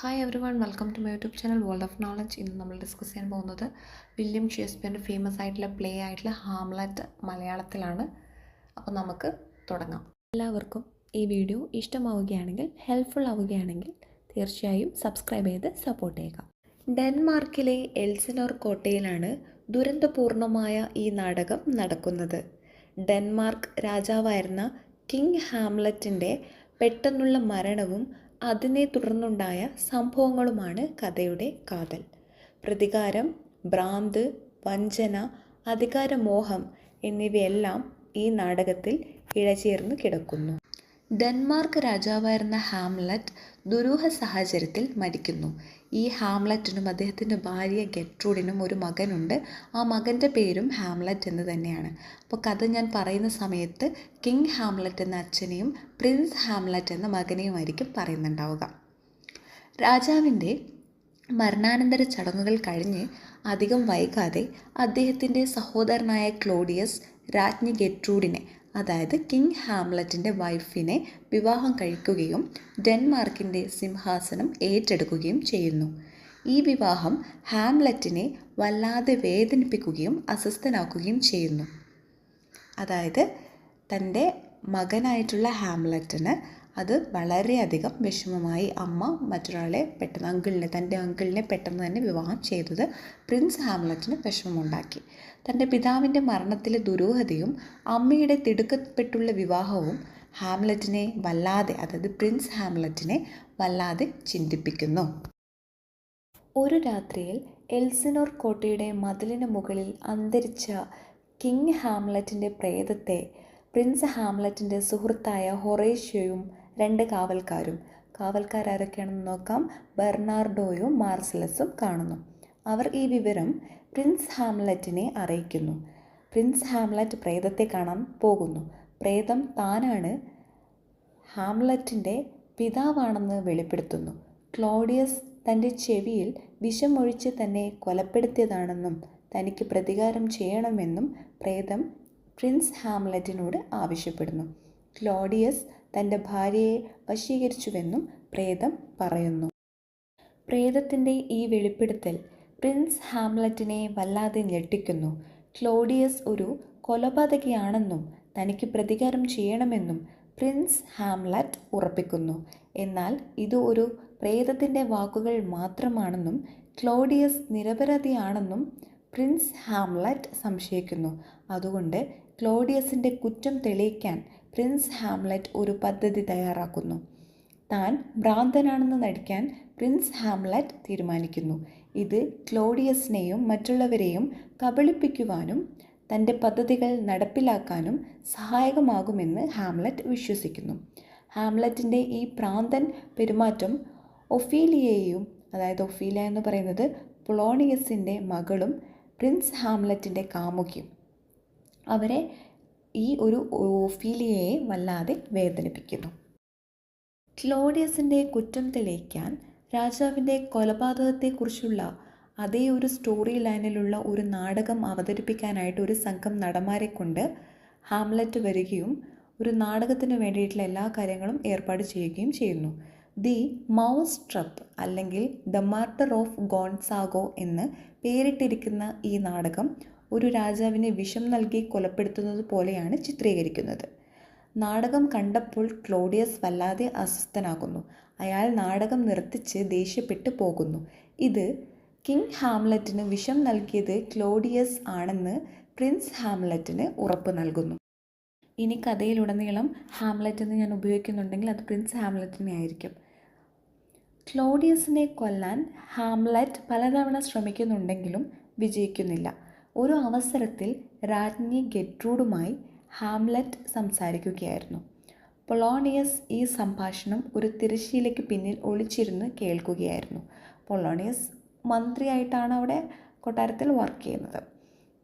Hi everyone welcome to my YouTube channel world of knowledge ഇന്ന് നമ്മൾ discuss ചെയ്യാൻ പോകുന്നത് വില്യം ഷേക്സ്പിയറിന്റെ ഫേമസ് ആയിട്ടുള്ള പ്ലേ ആയിട്ടുള്ള ഹാംലറ്റ് മലയാളത്തിലാണ്. അപ്പോൾ നമുക്ക് തുടങ്ങാം. എല്ലാവർക്കും ഈ വീഡിയോ ഇഷ്ടമാവുകയാണെങ്കിൽ ഹെൽപ്ഫുൾ ആവുകയാണെങ്കിൽ തീർച്ചയായും സബ്സ്ക്രൈബ് ചെയ്ത് സപ്പോർട്ട് ചെയ്യുക. ഡെൻമാർക്കിലെ എൽസിനോർ കോട്ടയിലാണ് ദുരന്തപൂർണമായ ഈ നാടകം നടക്കുന്നത്. ഡെൻമാർക്ക് രാജാവായിരുന്ന കിങ് ഹാംലറ്റിന്റെ പെട്ടെന്നുള്ള മരണവും അതിനെ തുടർന്നുണ്ടായ സംഭവങ്ങളുമാണ് കഥയുടെ കാതൽ. പ്രതികാരം ഭ്രാന്ത് വഞ്ചന അധികാരമോഹം എന്നിവയെല്ലാം ഈ നാടകത്തിൽ ഇഴചേർന്ന് കിടക്കുന്നു. ഡെൻമാർക്ക് രാജാവായിരുന്ന ഹാംലറ്റ് ദുരൂഹ സാഹചര്യത്തിൽ മരിക്കുന്നു. ഈ ഹാംലറ്റിനും അദ്ദേഹത്തിന്റെ ഭാര്യ ഗെട്രൂഡിനും ഒരു മകനുണ്ട്. ആ മകന്റെ പേരും ഹാംലറ്റ് എന്ന് തന്നെയാണ്. അപ്പോൾ കഥ ഞാൻ പറയുന്ന സമയത്ത് കിങ് ഹാംലറ്റ് എന്ന അച്ഛനെയും പ്രിൻസ് ഹാംലറ്റ് എന്ന മകനെയുമായിരിക്കും പറയുന്നുണ്ടാവുക. രാജാവിന്റെ മരണാനന്തര ചടങ്ങുകൾ കഴിഞ്ഞ് അധികം വൈകാതെ അദ്ദേഹത്തിന്റെ സഹോദരനായ ക്ലോഡിയസ് രാജ്ഞി ഗെട്രൂഡിനെ അതായത് കിങ് ഹാംലറ്റിന്റെ വൈഫിനെ വിവാഹം കഴിക്കുകയും ഡെൻമാർക്കിന്റെ സിംഹാസനം ഏറ്റെടുക്കുകയും ചെയ്യുന്നു. ഈ വിവാഹം ഹാംലറ്റിനെ വല്ലാതെ വേദനിപ്പിക്കുകയും അസ്വസ്ഥനാക്കുകയും ചെയ്യുന്നു. അതായത് തന്റെ മകനായിട്ടുള്ള ഹാംലറ്റിന് അത് വളരെയധികം വിഷമമായി അമ്മ മറ്റൊരാളെ പെട്ടെന്ന് അങ്കിളിനെ തന്റെ അങ്കിളിനെ പെട്ടെന്ന് തന്നെ വിവാഹം ചെയ്തത് പ്രിൻസ് ഹാംലറ്റിന് വിഷമമുണ്ടാക്കി. തന്റെ പിതാവിന്റെ മരണത്തിലെ ദുരൂഹതയും അമ്മയുടെ തിടുക്കപ്പെട്ടുള്ള വിവാഹവും ഹാംലറ്റിനെ വല്ലാതെ അതായത് പ്രിൻസ് ഹാംലറ്റിനെ വല്ലാതെ ചിന്തിപ്പിക്കുന്നു. ഒരു രാത്രിയിൽ എൽസിനോർ കോട്ടയുടെ മതിലിന് മുകളിൽ അന്തരിച്ച കിങ് ഹാംലറ്റിന്റെ പ്രേതത്തെ പ്രിൻസ് ഹാംലറ്റിന്റെ സുഹൃത്തായ ഹൊറേഷ്യയും രണ്ട് കാവൽക്കാരും. കാവൽക്കാരൊക്കെയാണെന്ന് നോക്കാം. ബെർണാർഡോയും മാർസലസും കാണുന്നു. അവർ ഈ വിവരം പ്രിൻസ് ഹാംലറ്റിനെ അറിയിക്കുന്നു. പ്രിൻസ് ഹാംലറ്റ് പ്രേതത്തെ കാണാൻ പോകുന്നു. പ്രേതം താനാണ് ഹാംലറ്റിന്റെ പിതാവാണെന്ന് വെളിപ്പെടുത്തുന്നു. ക്ലോഡിയസ് തന്റെ ചെവിയിൽ വിഷമൊഴിച്ച് തന്നെ കൊലപ്പെടുത്തിയതാണെന്നും തനിക്ക് പ്രതികാരം ചെയ്യണമെന്നും പ്രേതം പ്രിൻസ് ഹാംലറ്റിനോട് ആവശ്യപ്പെടുന്നു. ക്ലോഡിയസ് തന്റെ ഭാര്യയെ വശീകരിച്ചുവെന്നും പ്രേതം പറയുന്നു. പ്രേതത്തിന്റെ ഈ വെളിപ്പെടുത്തൽ പ്രിൻസ് ഹാംലറ്റിനെ വല്ലാതെ ഞെട്ടിക്കുന്നു. ക്ലോഡിയസ് ഒരു കൊലപാതകയാണെന്നും തനിക്ക് പ്രതികാരം ചെയ്യണമെന്നും പ്രിൻസ് ഹാംലറ്റ് ഉറപ്പിക്കുന്നു. എന്നാൽ ഇത് ഒരു പ്രേതത്തിന്റെ വാക്കുകൾ മാത്രമാണെന്നും ക്ലോഡിയസ് നിരപരാധിയാണെന്നും പ്രിൻസ് ഹാംലറ്റ് സംശയിക്കുന്നു. അതുകൊണ്ട് ക്ലോഡിയസിന്റെ കുറ്റം തെളിയിക്കാൻ പ്രിൻസ് ഹാംലറ്റ് ഒരു പദ്ധതി തയ്യാറാക്കുന്നു. താൻ ഭ്രാന്തനാണെന്ന് നടിക്കാൻ പ്രിൻസ് ഹാംലറ്റ് തീരുമാനിക്കുന്നു. ഇത് ക്ലോഡിയസിനെയും മറ്റുള്ളവരെയും കബളിപ്പിക്കുവാനും തന്റെ പദ്ധതികൾ നടപ്പിലാക്കാനും സഹായകമാകുമെന്ന് ഹാംലറ്റ് വിശ്വസിക്കുന്നു. ഹാംലറ്റിന്റെ ഈ പ്രാന്തൻ പെരുമാറ്റം ഒഫീലിയയെയും അതായത് ഒഫീലിയ എന്ന് പറയുന്നത് പൊളോണിയസിന്റെ മകളും പ്രിൻസ് ഹാംലറ്റിന്റെ കാമുകിയും അവരെ ഈ ഒരു ഓഫീലിയയെ വല്ലാതെ വേദനിപ്പിക്കുന്നു. ക്ലോഡിയസിന്റെ കുറ്റം തെളിയിക്കാൻ രാജാവിന്റെ കൊലപാതകത്തെക്കുറിച്ചുള്ള അതേ ഒരു സ്റ്റോറി ലൈനിലുള്ള ഒരു നാടകം അവതരിപ്പിക്കാനായിട്ട് ഒരു സംഘം നടന്മാരെ കൊണ്ട് ഹാംലറ്റ് വരികയും ഒരു നാടകത്തിന് വേണ്ടിയിട്ടുള്ള എല്ലാ കാര്യങ്ങളും ഏർപ്പാട് ചെയ്യുകയും ചെയ്യുന്നു. ദി മൗസ് ട്രപ്പ് അല്ലെങ്കിൽ ദ മാർട്ടർ ഓഫ് ഗോൺസാഗോ എന്ന് പേരിട്ടിരിക്കുന്ന ഈ നാടകം ഒരു രാജാവിനെ വിഷം നൽകി കൊലപ്പെടുത്തുന്നത് പോലെയാണ് ചിത്രീകരിക്കുന്നത്. നാടകം കണ്ടപ്പോൾ ക്ലോഡിയസ് വല്ലാതെ അസ്വസ്ഥനാകുന്നു. അയാൾ നാടകം നിർത്തിച്ച് ദേഷ്യപ്പെട്ടു പോകുന്നു. ഇത് കിങ് ഹാംലറ്റിന് വിഷം നൽകിയത് ക്ലോഡിയസ് ആണെന്ന് പ്രിൻസ് ഹാംലറ്റിന് ഉറപ്പ് നൽകുന്നു. ഇനി കഥയിലുടനീളം ഹാംലറ്റ് എന്ന് ഞാൻ ഉപയോഗിക്കുന്നുണ്ടെങ്കിൽ അത് പ്രിൻസ് ഹാംലറ്റിനെ ആയിരിക്കും. ക്ലോഡിയസിനെ കൊല്ലാൻ ഹാംലറ്റ് പലതവണ ശ്രമിക്കുന്നുണ്ടെങ്കിലും വിജയിക്കുന്നില്ല. ഒരു അവസരത്തിൽ രാജ്ഞി ഗെട്രൂഡുമായി ഹാംലെറ്റ് സംസാരിക്കുകയായിരുന്നു. പൊളോണിയസ് ഈ സംഭാഷണം ഒരു തിരശ്ശീലയ്ക്ക് പിന്നിൽ ഒളിച്ചിരുന്ന് കേൾക്കുകയായിരുന്നു. പൊളോണിയസ് മന്ത്രിയായിട്ടാണ് അവിടെ കൊട്ടാരത്തിൽ വർക്ക് ചെയ്യുന്നത്.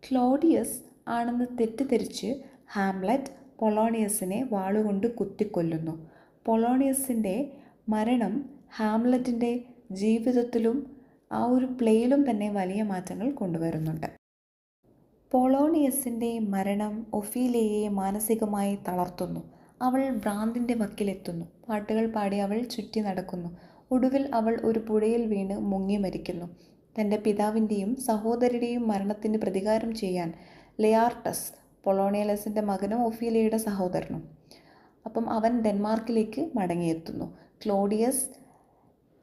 ക്ലോഡിയസ് ആണെന്ന് തെറ്റിദ്ധരിച്ച് ഹാംലറ്റ് പൊളോണിയസിനെ വാളുകൊണ്ട് കുത്തിക്കൊല്ലുന്നു. പൊളോണിയസിന്റെ മരണം ഹാംലറ്റിന്റെ ജീവിതത്തിലും ആ ഒരു പ്ലേയിലും തന്നെ വലിയ മാറ്റങ്ങൾ കൊണ്ടുവരുന്നുണ്ട്. പൊളോണിയസിന്റെ മരണം ഒഫീലയെ മാനസികമായി തളർത്തുന്നു. അവൾ ഭ്രാന്തിന്റെ വക്കിലെത്തുന്നു. പാട്ടുകൾ പാടി അവൾ ചുറ്റി നടക്കുന്നു. ഒടുവിൽ അവൾ ഒരു പുഴയിൽ വീണ് മുങ്ങി മരിക്കുന്നു. തന്റെ പിതാവിന്റെയും സഹോദരിയുടെയും മരണത്തിന് പ്രതികാരം ചെയ്യാൻ ലെയാർട്ടസ് പൊളോണിയലസിന്റെ മകനും ഒഫീലിയയുടെ സഹോദരനും. അപ്പം അവൻ ഡെൻമാർക്കിലേക്ക് മടങ്ങിയെത്തുന്നു. ക്ലോഡിയസ്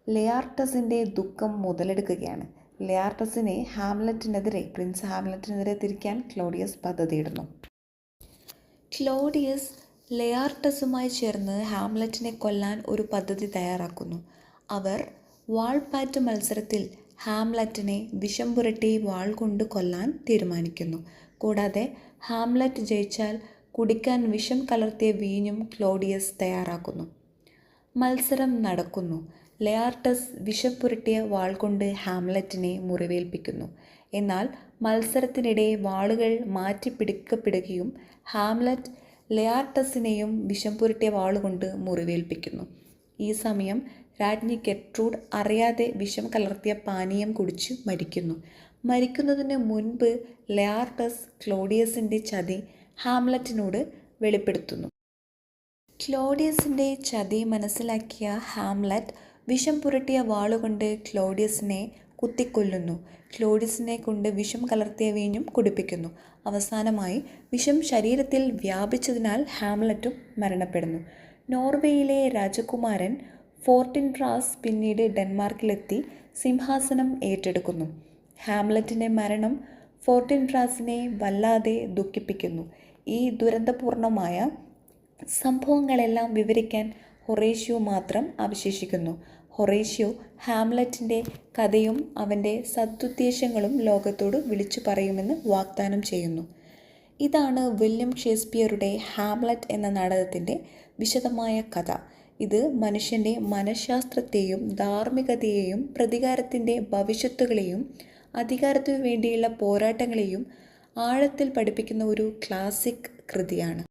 ലെയാർട്ടസിന്റെ ദുഃഖം മുതലെടുക്കുകയാണ്. ലെയാർട്ടസിനെ ഹാംലറ്റിനെതിരെ പ്രിൻസ് ഹാംലറ്റിനെതിരെ തിരിക്കാൻ ക്ലോഡിയസ് പദ്ധതിയിടുന്നു. ക്ലോഡിയസ് ലെയാർട്ടസുമായി ചേർന്ന് ഹാംലറ്റിനെ കൊല്ലാൻ ഒരു പദ്ധതി തയ്യാറാക്കുന്നു. അവർ വാൾപാറ്റ് മത്സരത്തിൽ ഹാംലറ്റിനെ വിഷം പുരട്ടി വാൾ കൊണ്ട് കൊല്ലാൻ തീരുമാനിക്കുന്നു. കൂടാതെ ഹാംലറ്റ് ജയിച്ചാൽ കുടിക്കാൻ വിഷം കലർത്തിയ വീഞ്ഞും ക്ലോഡിയസ് തയ്യാറാക്കുന്നു. മത്സരം നടക്കുന്നു. ലെയാർട്ടസ് വിഷം പുരട്ടിയ വാൾ കൊണ്ട് ഹാംലറ്റിനെ മുറിവേൽപ്പിക്കുന്നു. എന്നാൽ മത്സരത്തിനിടെ വാളുകൾ മാറ്റി പിടിക്കപ്പെടുകയും ഹാംലറ്റ് ലെയാർട്ടസിനെയും വിഷം പുരട്ടിയ വാളുകൊണ്ട് മുറിവേൽപ്പിക്കുന്നു. ഈ സമയം രാജ്ഞി കെട്രൂഡ് അറിയാതെ വിഷം കലർത്തിയ പാനീയം കുടിച്ച് മരിക്കുന്നു. മരിക്കുന്നതിന് മുൻപ് ലെയാർട്ടസ് ക്ലോഡിയസിന്റെ ചതി ഹാംലറ്റിനോട് വെളിപ്പെടുത്തുന്നു. ക്ലോഡിയസിന്റെ ചതി മനസ്സിലാക്കിയ ഹാംലറ്റ് വിഷം പുരട്ടിയ വാളുകൊണ്ട് ക്ലോഡിയസിനെ കുത്തിക്കൊല്ലുന്നു. ക്ലോഡിയസിനെ കൊണ്ട് വിഷം കലർത്തിയ വീഞ്ഞും കുടിപ്പിക്കുന്നു. അവസാനമായി വിഷം ശരീരത്തിൽ വ്യാപിച്ചതിനാൽ ഹാംലറ്റും മരണപ്പെടുന്നു. നോർവേയിലെ രാജകുമാരൻ ഫോർട്ടിൻട്രാസ് പിന്നീട് ഡെൻമാർക്കിലെത്തി സിംഹാസനം ഏറ്റെടുക്കുന്നു. ഹാംലറ്റിന്റെ മരണം ഫോർട്ടിൻട്രാസിനെ വല്ലാതെ ദുഃഖിപ്പിക്കുന്നു. ഈ ദുരന്തപൂർണമായ സംഭവങ്ങളെല്ലാം വിവരിക്കാൻ ഹൊറേഷ്യോ മാത്രം അവശേഷിക്കുന്നു. ഹൊറേഷ്യോ ഹാംലറ്റിന്റെ കഥയും അവന്റെ സദുദ്ദേശങ്ങളും ലോകത്തോട് വിളിച്ചു പറയുമെന്ന് വാഗ്ദാനം ചെയ്യുന്നു. ഇതാണ് വില്യം ഷേക്സ്പിയറുടെ ഹാംലറ്റ് എന്ന നാടകത്തിന്റെ വിശദമായ കഥ. ഇത് മനുഷ്യന്റെ മനഃശാസ്ത്രത്തെയും ധാർമ്മികതയെയും പ്രതികാരത്തിന്റെ ഭവിഷ്യത്തുകളെയും അധികാരത്തിനു വേണ്ടിയുള്ള പോരാട്ടങ്ങളെയും ആഴത്തിൽ പഠിപ്പിക്കുന്ന ഒരു ക്ലാസിക് കൃതിയാണ്.